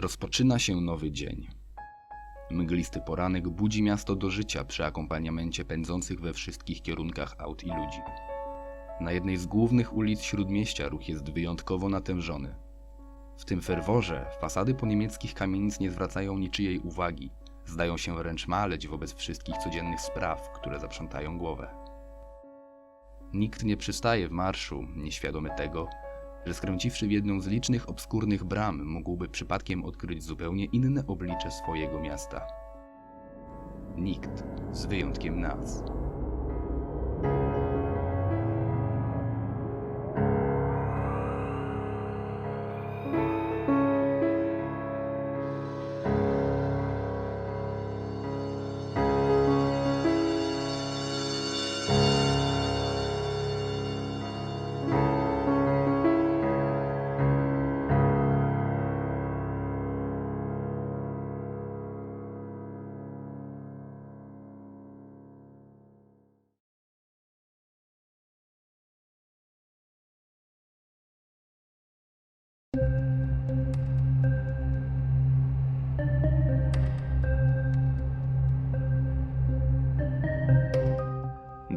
Rozpoczyna się nowy dzień. Mglisty poranek budzi miasto do życia przy akompaniamencie pędzących we wszystkich kierunkach aut i ludzi. Na jednej z głównych ulic śródmieścia ruch jest wyjątkowo natężony. W tym ferworze fasady po niemieckich kamienic nie zwracają niczyjej uwagi, zdają się wręcz maleć wobec wszystkich codziennych spraw, które zaprzątają głowę. Nikt nie przystaje w marszu, nieświadomy tego, że skręciwszy w jedną z licznych obskurnych bram, mógłby przypadkiem odkryć zupełnie inne oblicze swojego miasta. Nikt, z wyjątkiem nas.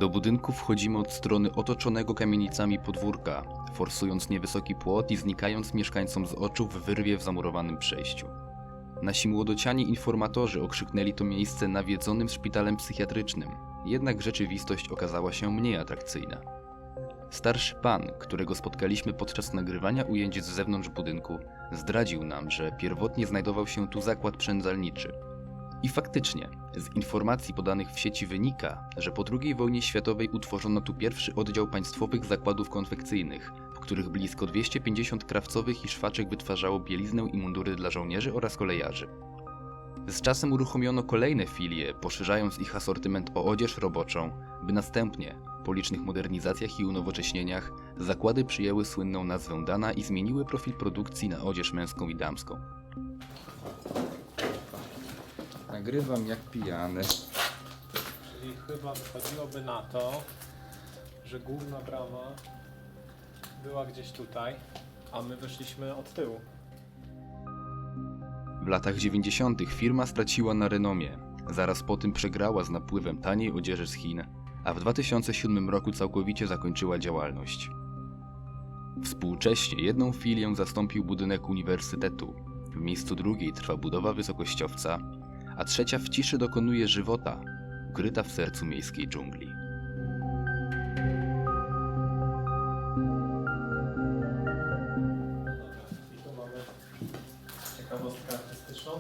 Do budynku wchodzimy od strony otoczonego kamienicami podwórka, forsując niewysoki płot i znikając mieszkańcom z oczu w wyrwie w zamurowanym przejściu. Nasi młodociani informatorzy okrzyknęli to miejsce nawiedzonym szpitalem psychiatrycznym, jednak rzeczywistość okazała się mniej atrakcyjna. Starszy pan, którego spotkaliśmy podczas nagrywania ujęć z zewnątrz budynku, zdradził nam, że pierwotnie znajdował się tu zakład przędzalniczy, i faktycznie, z informacji podanych w sieci wynika, że po II wojnie światowej utworzono tu pierwszy oddział państwowych zakładów konfekcyjnych, w których blisko 250 krawcowych i szwaczek wytwarzało bieliznę i mundury dla żołnierzy oraz kolejarzy. Z czasem uruchomiono kolejne filie, poszerzając ich asortyment o odzież roboczą, by następnie, po licznych modernizacjach i unowocześnieniach, zakłady przyjęły słynną nazwę Dana i zmieniły profil produkcji na odzież męską i damską. Nagrywam jak pijany. Czyli chyba wychodziłoby na to, że główna brama była gdzieś tutaj, a my weszliśmy od tyłu. W latach 90. firma straciła na renomie. Zaraz po tym przegrała z napływem taniej odzieży z Chin, a w 2007 roku całkowicie zakończyła działalność. Współcześnie jedną filię zastąpił budynek uniwersytetu. W miejscu drugiej trwa budowa wysokościowca, a trzecia w ciszy dokonuje żywota, ukryta w sercu miejskiej dżungli. I tu mamy ciekawostkę artystyczną.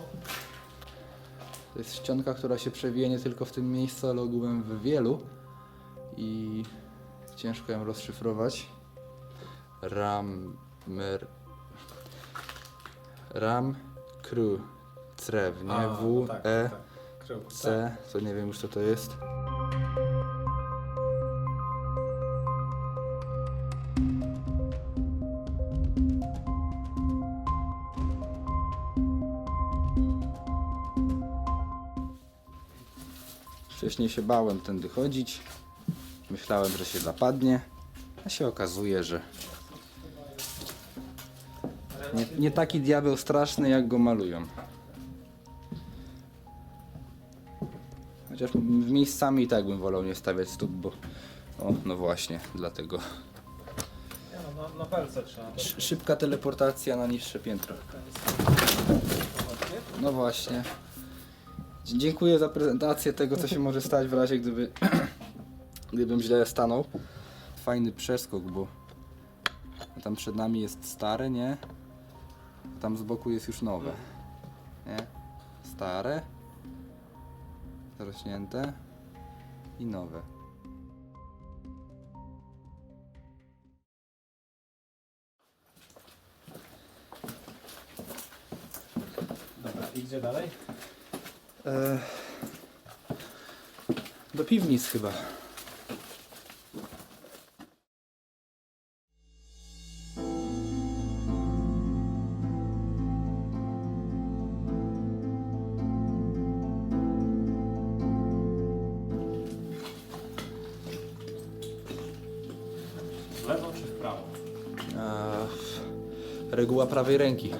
To jest ścianka, która się przewija nie tylko w tym miejscu, ale ogółem w wielu. I ciężko ją rozszyfrować. Ramer. Ram Kru. Crew, nie? A, W, tak, E, tak. C, co nie wiem już co to jest. Wcześniej się bałem tędy chodzić. Myślałem, że się zapadnie, a się okazuje, że nie, nie taki diabeł straszny, jak go malują. Chociaż m- miejscami i tak bym wolał nie stawiać stóp, bo... O, no właśnie, dlatego. Nie, no, na, na trzeba. Sz- szybka teleportacja na niższe piętro. No właśnie. Dzie- Dziękuję za prezentację tego, co się może stać w razie, gdyby... gdybym źle stanął. Fajny przeskok, bo... Tam przed nami jest stare, nie? A Tam z boku jest już nowe. Nie? Stare. Zarośnięte. I nowe. Dobra, i gdzie dalej? E, do piwnic chyba. reguła prawej ręki.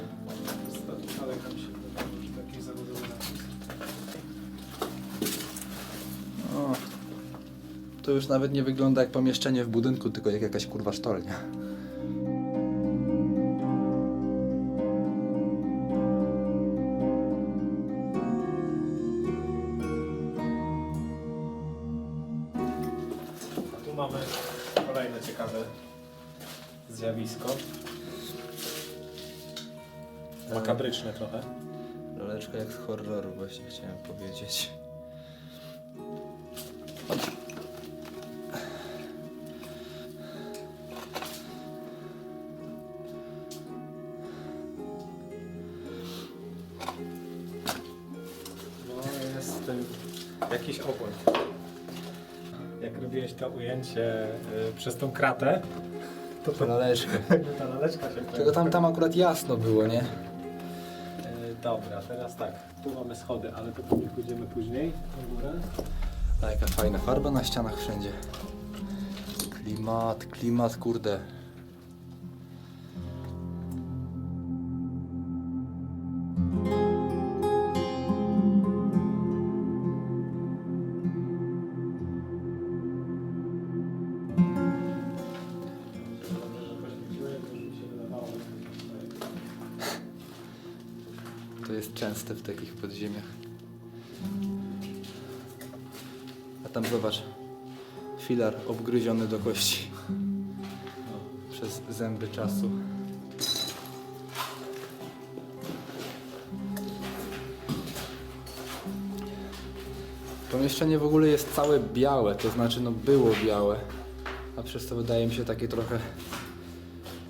To już nawet nie wygląda jak pomieszczenie w budynku, tylko jak jakaś kurwa sztolnia. Horroru właśnie chciałem powiedzieć. No jest tym jakiś obłęd. Jak robiłeś to ujęcie y, przez tą kratę, to to Roleczka. jakby ta laleczka się Tylko tam, tam akurat jasno było, nie? Dobra, teraz tak, tu mamy schody, ale to pewnie pójdziemy później na górę. A jaka fajna farba na ścianach wszędzie. Klimat, klimat, kurde. Częste w takich podziemiach. A tam zobacz. Filar obgryziony do kości. Przez zęby czasu. Pomieszczenie w ogóle jest całe białe, to znaczy no było białe, a przez to wydaje mi się takie trochę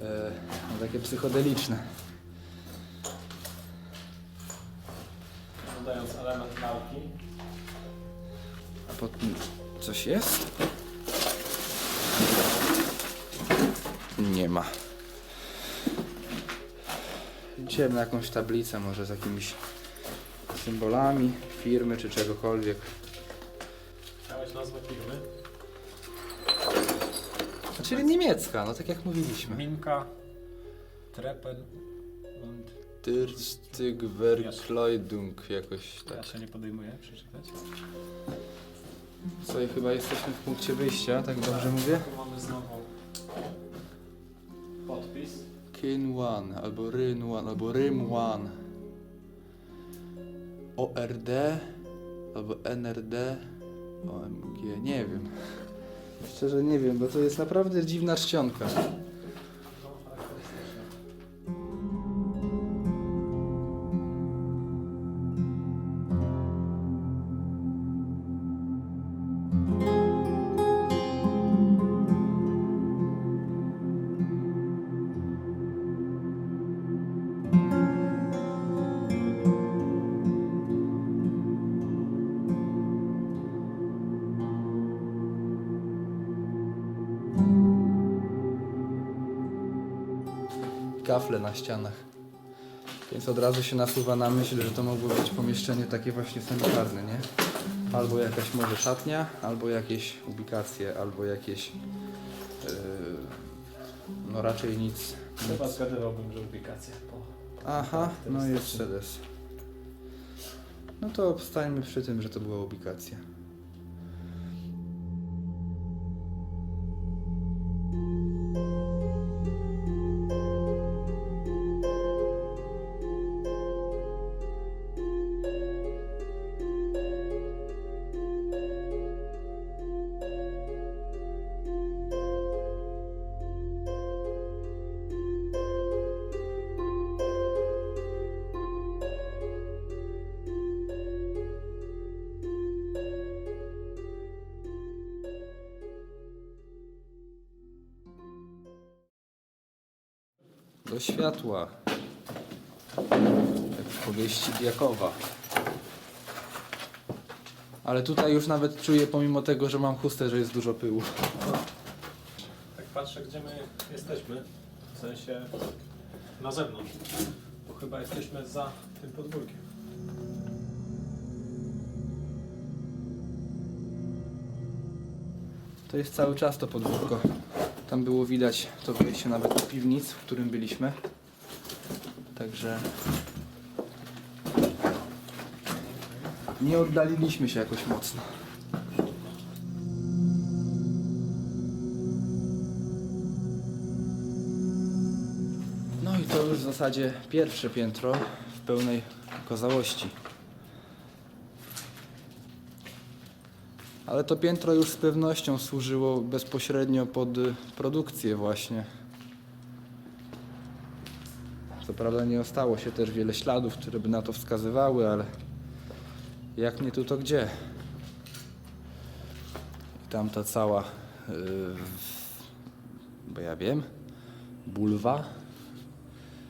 e, no, takie psychodeliczne. Dodając element nauki. A pod tym coś jest? Nie ma. Liczyłem na jakąś tablicę, może z jakimiś symbolami firmy czy czegokolwiek. Chciałeś nazwę firmy? Czyli niemiecka, no tak jak mówiliśmy. Minka, Trepen und... Türstückverkleidung jakoś Ja tak. się nie podejmuję przeczytać. Co i chyba jesteśmy w punkcie wyjścia, tak dobrze mówię? Tu mamy znowu podpis. Kin One, albo Ryn One, albo Rym One. ORD, albo NRD, OMG, nie wiem. Szczerze nie wiem, bo to jest naprawdę dziwna czcionka. Kafle na ścianach. Więc od razu się nasuwa na myśl, że to mogło być pomieszczenie takie właśnie sanitarne, nie? Albo jakaś może szatnia, albo jakieś ubikacje, albo jakieś... Yy, no raczej nic. Chyba nic. zgadywałbym, że ubikacja. Po... Aha, no charakterystyczne. sedes. No to stańmy przy tym, że to była ubikacja. Do światła. Jak w powieści Diakowa. Ale tutaj już nawet czuję, pomimo tego, że mam chustę, że jest dużo pyłu. Tak patrzę, gdzie my jesteśmy. W sensie na zewnątrz. Bo chyba jesteśmy za tym podwórkiem. To jest cały czas to podwórko. Tam było widać to wejście nawet do piwnic, w którym byliśmy. Także nie oddaliliśmy się jakoś mocno. No i to już w zasadzie pierwsze piętro w pełnej okazałości. Ale to piętro już z pewnością służyło bezpośrednio pod y, produkcję właśnie. Co prawda nie ostało się też wiele śladów, które by na to wskazywały, ale jak nie tu, to gdzie? I tamta cała, yy, bo ja wiem, bulwa.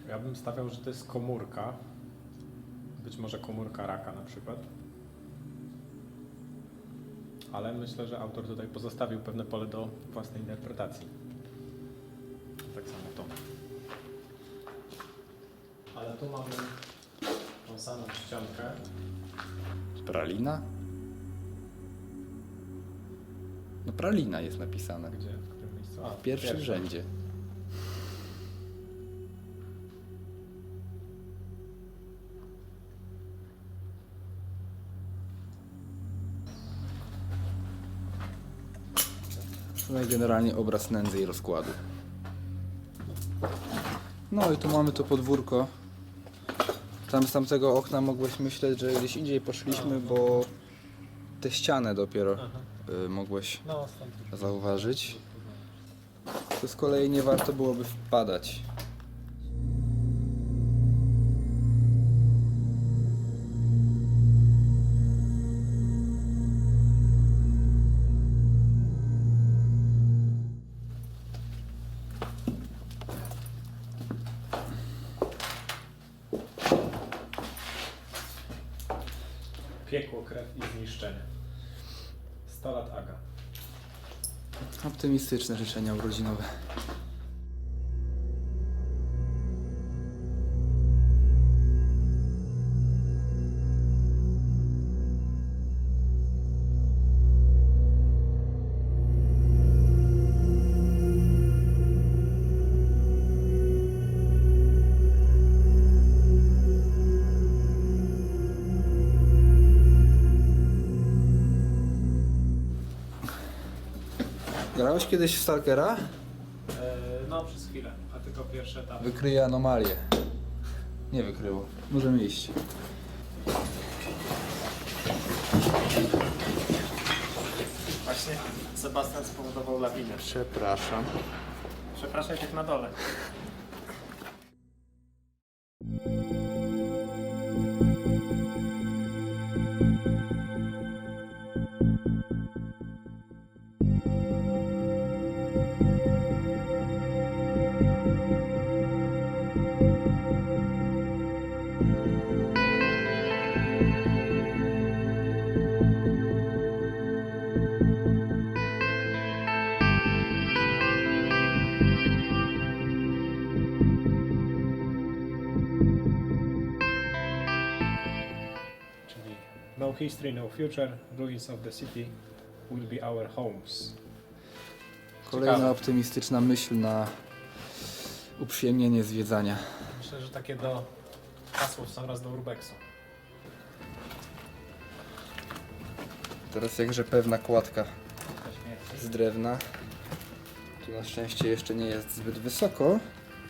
Ja bym stawiał, że to jest komórka. Być może komórka raka na przykład. Ale myślę, że autor tutaj pozostawił pewne pole do własnej interpretacji. Tak samo to. Ale tu mamy tą samą ściankę. Pralina? No pralina jest napisane. Gdzie? W którym miejscu? A, W pierwszym rzędzie. No i generalnie obraz nędzy i rozkładu. No i tu mamy to podwórko. Tam z tamtego okna mogłeś myśleć, że gdzieś indziej poszliśmy, bo tę ścianę dopiero y, mogłeś No, zauważyć. To z kolei nie warto byłoby wpadać. Piekło, krew i zniszczenie. 100 lat Aga. Optymistyczne życzenia urodzinowe. Grałeś kiedyś w Stalkera? E, no, przez chwilę, a tylko pierwszy etap. Wykryje anomalię. Nie wykryło. Możemy iść. Właśnie Sebastian spowodował lawinę. Przepraszam. Przepraszam, jak na dole. History, no future, ruins of the city will be our homes. Kolejna Ciekawe. optymistyczna myśl na uprzyjemnienie zwiedzania. Myślę, że takie do hasło w sam raz do urbexu. Teraz jakże pewna kładka z drewna. Tu na szczęście jeszcze nie jest zbyt wysoko,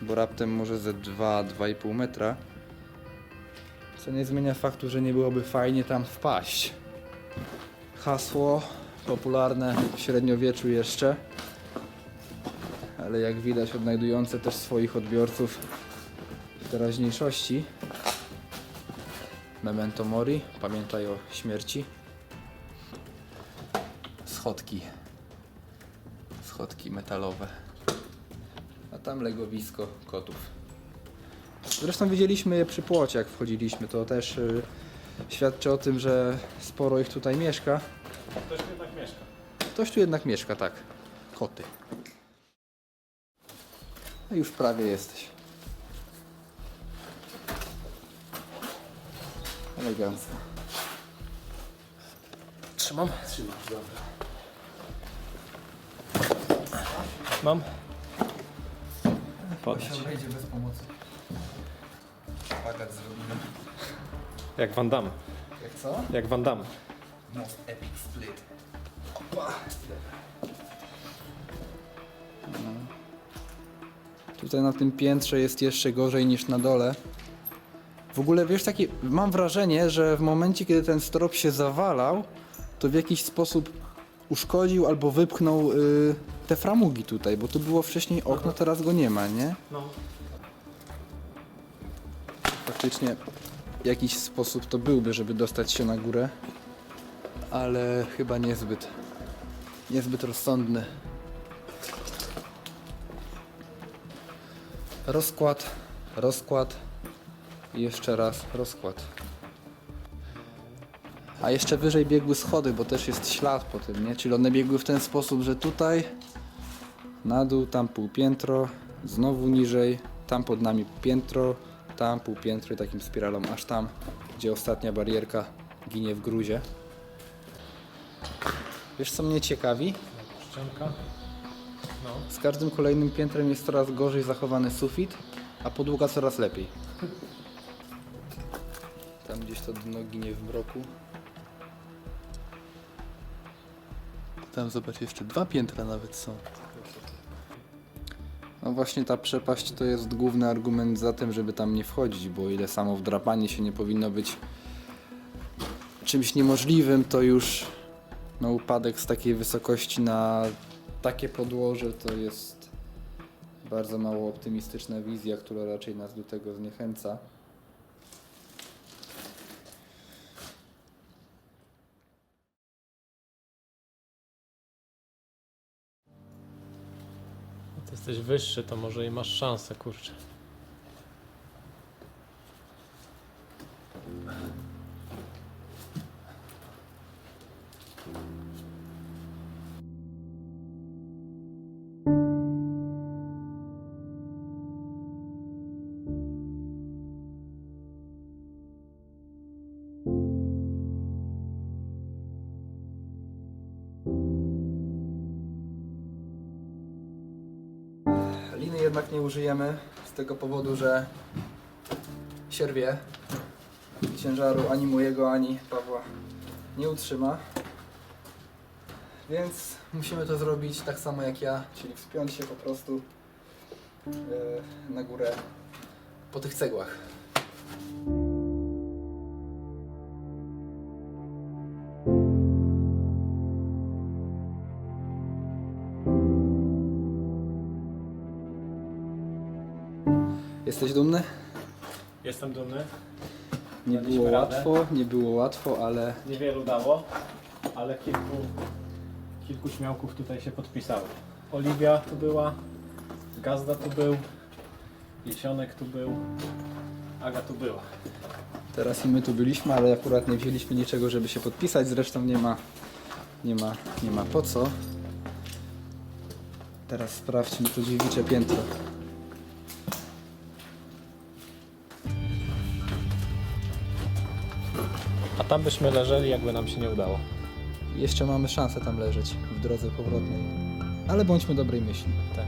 bo raptem może ze 2-2,5 metra. Co nie zmienia faktu, że nie byłoby fajnie tam wpaść. Hasło popularne w średniowieczu jeszcze, ale jak widać odnajdujące też swoich odbiorców w teraźniejszości. Memento mori, pamiętaj o śmierci. Schodki. Schodki metalowe. A tam legowisko kotów. Zresztą widzieliśmy je przy płocie, jak wchodziliśmy. To też y, świadczy o tym, że sporo ich tutaj mieszka. Ktoś tu jednak mieszka. Ktoś tu jednak mieszka, tak. Koty. No już prawie jesteś. Elegancko. Trzymam? Trzymasz, dobra. Mam? Podać. wejdzie bez pomocy. Pagat zrobimy. Jak Van Damme. Jak co? Jak Van Damme. Most epic split. Opa! Tutaj na tym piętrze jest jeszcze gorzej niż na dole. W ogóle wiesz, takie, mam wrażenie, że w momencie, kiedy ten strop się zawalał, to w jakiś sposób uszkodził albo wypchnął y, te framugi tutaj, bo tu było wcześniej okno, teraz go nie ma, nie? No. Faktycznie jakiś sposób to byłby, żeby dostać się na górę, ale chyba niezbyt, niezbyt rozsądny. Rozkład, rozkład i jeszcze raz rozkład. A jeszcze wyżej biegły schody, bo też jest ślad po tym, nie? Czyli one biegły w ten sposób, że tutaj na dół, tam pół piętro, znowu niżej, tam pod nami piętro, tam pół piętro i takim spiralą aż tam, gdzie ostatnia barierka ginie w gruzie. Wiesz co mnie ciekawi? Ścianka. No. Z każdym kolejnym piętrem jest coraz gorzej zachowany sufit, a podłoga coraz lepiej. Tam gdzieś to dno ginie w mroku. Tam zobacz, jeszcze dwa piętra nawet są. No właśnie ta przepaść to jest główny argument za tym, żeby tam nie wchodzić, bo ile samo wdrapanie się nie powinno być czymś niemożliwym, to już no, upadek z takiej wysokości na takie podłoże to jest bardzo mało optymistyczna wizja, która raczej nas do tego zniechęca. Jesteś wyższy, to może i masz szansę, kurczę. Jednak nie użyjemy z tego powodu, że sierwie ciężaru ani mojego, ani Pawła nie utrzyma. Więc musimy to zrobić tak samo jak ja, czyli wspiąć się po prostu e, na górę po tych cegłach. Jesteś dumny? Jestem dumny. Nie Daliśmy było radę. łatwo, nie było łatwo, ale Niewielu dało, ale kilku, kilku śmiałków tutaj się podpisało. Oliwia tu była, Gazda tu był, Jesionek tu był, Aga tu była. teraz i my tu byliśmy, ale akurat nie wzięliśmy niczego, żeby się podpisać, zresztą nie ma, nie ma, nie ma po co. Teraz sprawdźmy to dziewicze piętro. Tam byśmy leżeli, jakby nam się nie udało. Jeszcze mamy szansę tam leżeć w drodze powrotnej. Ale bądźmy dobrej myśli. Tak.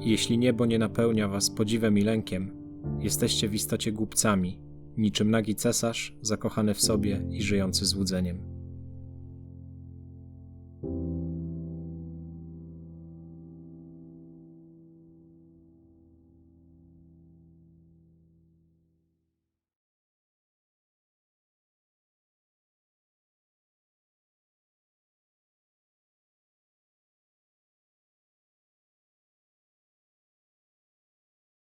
Jeśli niebo nie napełnia was podziwem i lękiem, jesteście w istocie głupcami, niczym nagi cesarz, zakochany w sobie i żyjący złudzeniem.